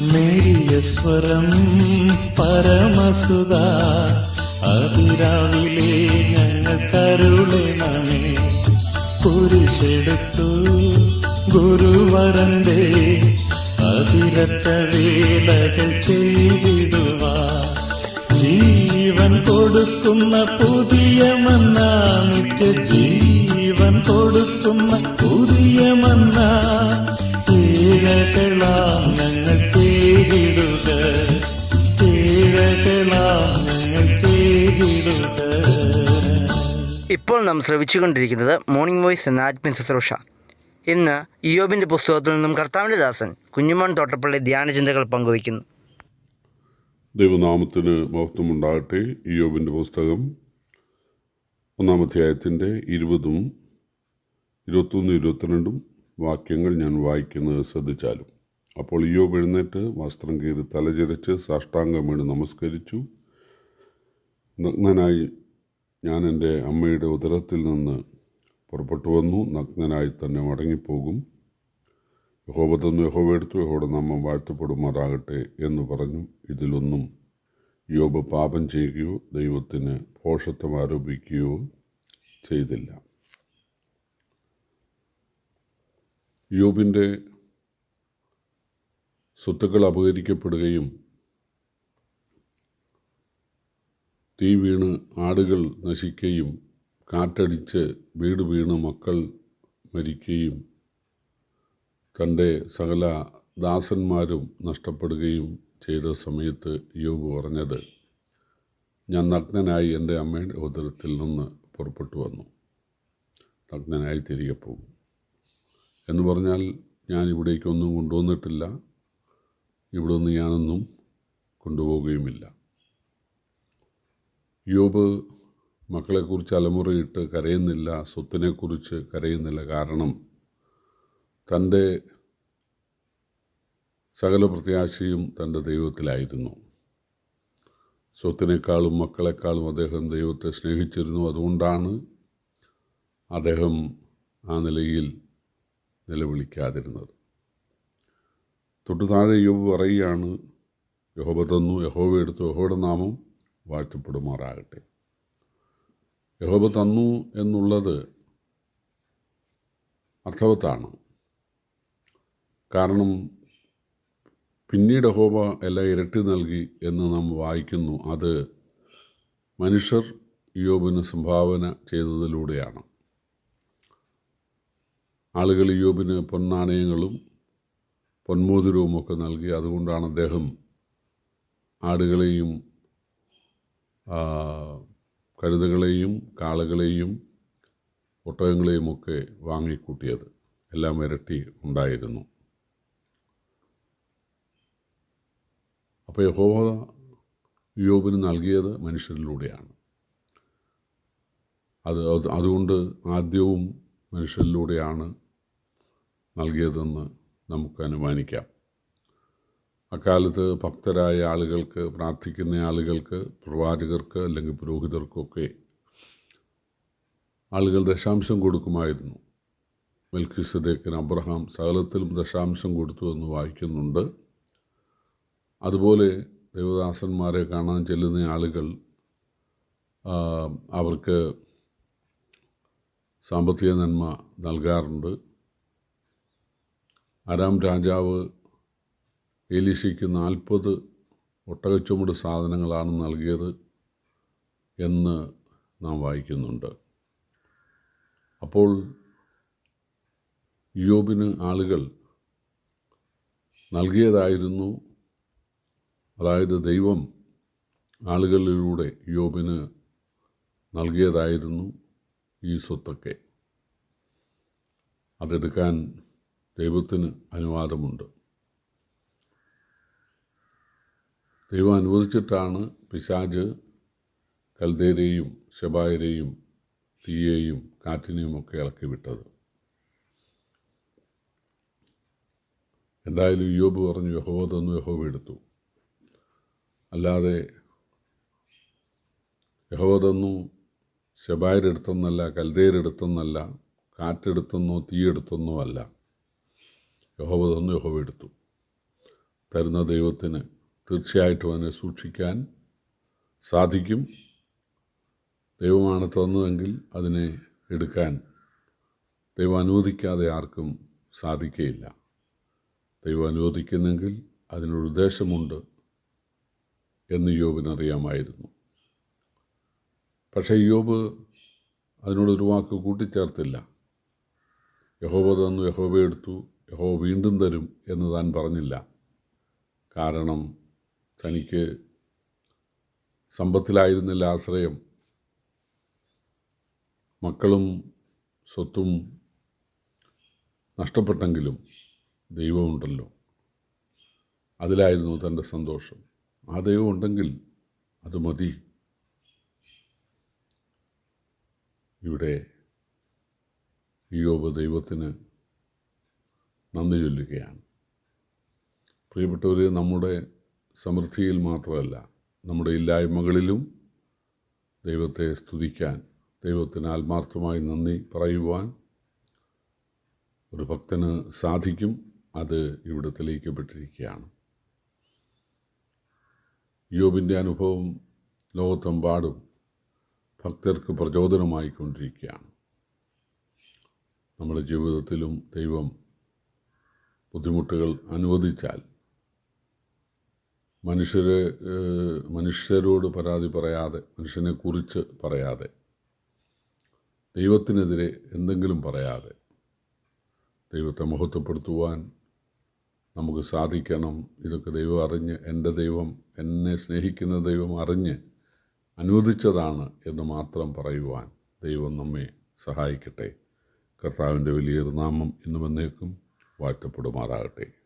നേരിയ സ്വരം പരമസുത അതിരാവിലെ ഞങ്ങൾ കരുളണമേ കുരിശെടുത്തു ഗുരുവരന്റെ അതിരത്ത വേലകൾ ചെയ്തിടുവാ. ജീവൻ കൊടുക്കുന്ന പുതിയ മന്ന നിത്യ ജീവൻ കൊടുക്കുന്ന പുതിയ മന്ന. ഇപ്പോൾ നാം ശ്രവിച്ചുകൊണ്ടിരിക്കുന്നത് മോർണിംഗ് വോയിസ് എന്ന ആത്മീയ ശുശ്രൂഷ. ഇന്ന് ഇയോബിന്റെ പുസ്തകത്തിൽ നിന്നും കർത്താവിന്റെ ദാസൻ കുഞ്ഞുമോൻ തോട്ടപ്പള്ളി ധ്യാനചിന്തകൾ പങ്കുവയ്ക്കുന്നു. ദൈവനാമത്തിന് മഹത്വമുണ്ടാകട്ടെ. ഇയോബിന്റെ പുസ്തകം ഒന്നാം അധ്യായത്തിന്റെ ഇരുപതും ഇരുപത്തൊന്നും ഇരുപത്തിരണ്ടും വാക്യങ്ങൾ ഞാൻ വായിക്കുന്നത് ശ്രദ്ധിച്ചാലും. അപ്പോൾ ഇയോബ് എഴുന്നേറ്റ് വസ്ത്രം കീറി തലചരിച്ച് സാഷ്ടാംഗം വീണ് നമസ്കരിച്ചു. നഗ്നനായി ഞാൻ എന്റെ അമ്മയുടെ ഉദരത്തിൽ നിന്ന് പുറപ്പെട്ടു വന്നു. നഗ്നനായി തന്നെ മടങ്ങിപ്പോകും. യഹോവ തന്നു യഹോവ എടുത്തു യഹോയുടെ നാമം വാഴ്ത്തപ്പെടുമാറാകട്ടെ എന്ന് പറഞ്ഞു. ഇതിലൊന്നും യോബ് പാപം ചെയ്യുകയോ ദൈവത്തിന് പോഷത്വം ആരോപിക്കുകയോ ചെയ്തില്ല. യോബിന്റെ സ്വത്തുക്കൾ അപഹരിക്കപ്പെടുകയും തീ വീണ് ആടുകൾ നശിക്കുകയും കാറ്റടിച്ച് വീട് വീണ് മക്കൾ മരിക്കുകയും തന്റെ സകല ദാസന്മാരും നഷ്ടപ്പെടുകയും ചെയ്ത സമയത്ത് യോബ് പറഞ്ഞത് ഞാൻ നഗ്നനായി എന്റെ അമ്മയുടെ ഉദരത്തിൽ നിന്ന് പുറപ്പെട്ടു വന്നു. നഗ്നനായി തിരികെ പോകും. എന്ന് പറഞ്ഞാൽ ഞാൻ ഇവിടേക്കൊന്നും കൊണ്ടുവന്നിട്ടില്ല. ഇവിടെ നിന്ന് ഞാനൊന്നും കൊണ്ടുപോകുകയുമില്ല യോബ് മക്കളെക്കുറിച്ച് അലമുറയിട്ട് കരയുന്നില്ല സ്വത്തിനെക്കുറിച്ച് കരയുന്നില്ല. കാരണം തന്റെ സകല പ്രത്യാശയും തന്റെ ദൈവത്തിലായിരുന്നു. സ്വത്തിനേക്കാളും മക്കളെക്കാളും അദ്ദേഹം ദൈവത്തെ സ്നേഹിച്ചിരുന്നു. അതുകൊണ്ടാണ് അദ്ദേഹം ആ നിലയിൽ നിലവിളിക്കാതിരുന്നത്. തൊട്ടു താഴെ യോബ് പറയുകയാണ് യഹോബ തന്നു യഹോബ എടുത്തു യഹോയുടെ നാമം വാഴ്ത്തപ്പെടുമാറാകട്ടെ. യഹോബ തന്നു എന്നുള്ളത് അർത്ഥവത്താണ്. കാരണം പിന്നീട് ഹോബ എല്ലാം ഇരട്ടി നൽകി എന്ന് നാം വായിക്കുന്നു. അത് മനുഷ്യർ യോബിന് സംഭാവന ചെയ്തതിലൂടെയാണ്. ആളുകൾ യോബിന് പൊന്നാണയങ്ങളും പൊന്മോതിരവും ഒക്കെ നൽകി. അതുകൊണ്ടാണ് അദ്ദേഹം ആടുകളെയും കഴുതകളെയും കാളകളെയും ഒട്ടകങ്ങളെയുമൊക്കെ വാങ്ങിക്കൂട്ടിയത്. എല്ലാം ഇരട്ടി ഉണ്ടായിരുന്നു. അപ്പോൾ യഹോവ യോബിന് നൽകിയത് മനുഷ്യരിലൂടെയാണ്. അത് അത് അതുകൊണ്ട് ആദ്യവും മനുഷ്യരിലൂടെയാണ് നൽകിയതെന്ന് നമുക്ക് അനുമാനിക്കാം. അക്കാലത്ത് ഭക്തരായ ആളുകൾക്ക് പ്രാർത്ഥിക്കുന്ന ആളുകൾക്ക് പ്രവാചകർക്ക് അല്ലെങ്കിൽ പുരോഹിതർക്കൊക്കെ ആളുകൾ ദശാംശം കൊടുക്കുമായിരുന്നു. മെൽക്കിസദേക്കിന് അബ്രഹാം സകലത്തിലും ദശാംശം കൊടുത്തു എന്ന് വായിക്കുന്നുണ്ട്. അതുപോലെ ദേവദാസന്മാരെ കാണാൻ ചെല്ലുന്ന ആളുകൾ അവർക്ക് സാമ്പത്തിക നന്മ നൽകാറുണ്ട്. ആരാം രാജാവ് എലീശയ്ക്ക് നാൽപ്പത് ഒട്ടകച്ചുമട് സാധനങ്ങളാണ് നൽകിയത് എന്ന് നാം വായിക്കുന്നുണ്ട്. അപ്പോൾ യോബിന് ആളുകൾ നൽകിയതായിരുന്നു. അതായത് ദൈവം ആളുകളിലൂടെ യോബിന് നൽകിയതായിരുന്നു ഈ സ്വത്തൊക്കെ. അതെടുക്കാൻ ദൈവത്തിന് അനുവാദമുണ്ട്. ദൈവം അനുവദിച്ചിട്ടാണ് പിശാജ് കൽദേരെയും ശബായരെയും തീയെയും കാറ്റിനെയും ഒക്കെ ഇളക്കി വിട്ടത്. എന്തായാലും യോബ് പറഞ്ഞു യഹോവ തന്നു യഹോവ എടുത്തു. അല്ലാതെ യഹോവ തന്നു ശബായരെടുത്തെന്നല്ല കൽദേരെടുത്തെന്നല്ല കാറ്റെടുത്തെന്നോ തീയെടുത്തെന്നോ അല്ല. യഹോവ തന്നു യഹോവ എടുത്തു. തരുന്ന ദൈവത്തിന് തീർച്ചയായിട്ടും അതിനെ സൂക്ഷിക്കാൻ സാധിക്കും. ദൈവമാണ് തന്നതെങ്കിൽ അതിനെ എടുക്കാൻ ദൈവം അനുവദിക്കാതെ ആർക്കും സാധിക്കുകയില്ല ദൈവം അനുവദിക്കുന്നെങ്കിൽ അതിനൊരു ഉദ്ദേശമുണ്ട് എന്ന് യോബിനറിയാമായിരുന്നു പക്ഷേ യോബ് അതിനോടൊരു വാക്ക് കൂട്ടിച്ചേർത്തില്ല. യഹോബ തന്നു യഹോബ എടുത്തു യഹോവ വീണ്ടും തരും എന്ന് താൻ പറഞ്ഞില്ല. കാരണം തനിക്ക് സമ്പത്തിലായിരുന്നില്ല ആശ്രയം. മക്കളും സ്വത്തും നഷ്ടപ്പെട്ടെങ്കിലും ദൈവമുണ്ടല്ലോ. അതിലായിരുന്നു തന്റെ സന്തോഷം. ആ ദൈവം ഉണ്ടെങ്കിൽ അത് മതി. ഇവിടെ യോബ് ദൈവത്തിന് നന്ദി ചൊല്ലുകയാണ്. പ്രിയപ്പെട്ടവർ നമ്മുടെ സമൃദ്ധിയിൽ മാത്രമല്ല നമ്മുടെ ഇല്ലായ്മകളിലും ദൈവത്തെ സ്തുതിക്കാൻ ദൈവത്തിന് ആത്മാർത്ഥമായി നന്ദി പറയുവാൻ ഒരു ഭക്തന് സാധിക്കും. അത് ഇവിടെ തെളിയിക്കപ്പെട്ടിരിക്കുകയാണ്. യോബിന്റെ അനുഭവം ലോകത്തെമ്പാടും ഭക്തർക്ക് പ്രചോദനമായിക്കൊണ്ടിരിക്കുകയാണ്. നമ്മുടെ ജീവിതത്തിലും ദൈവം ബുദ്ധിമുട്ടുകൾ അനുവദിച്ചാൽ മനുഷ്യരെ മനുഷ്യരോട് പരാതി പറയാതെ മനുഷ്യനെ കുറിച്ച് പറയാതെ ദൈവത്തിനെതിരെ എന്തെങ്കിലും പറയാതെ ദൈവത്തെ മഹത്വപ്പെടുത്തുവാൻ നമുക്ക് സാധിക്കണം. ഇതൊക്കെ ദൈവം അറിഞ്ഞ് എന്റെ ദൈവം എന്നെ സ്നേഹിക്കുന്ന ദൈവം അറിഞ്ഞ് അനുവദിച്ചതാണ് എന്ന് മാത്രം പറയുവാൻ ദൈവം നമ്മെ സഹായിക്കട്ടെ. കർത്താവിന്റെ വലിയ നാമം ഇന്നും എന്നേക്കും വാഴ്ത്തപ്പെടുമാറാകട്ടെ.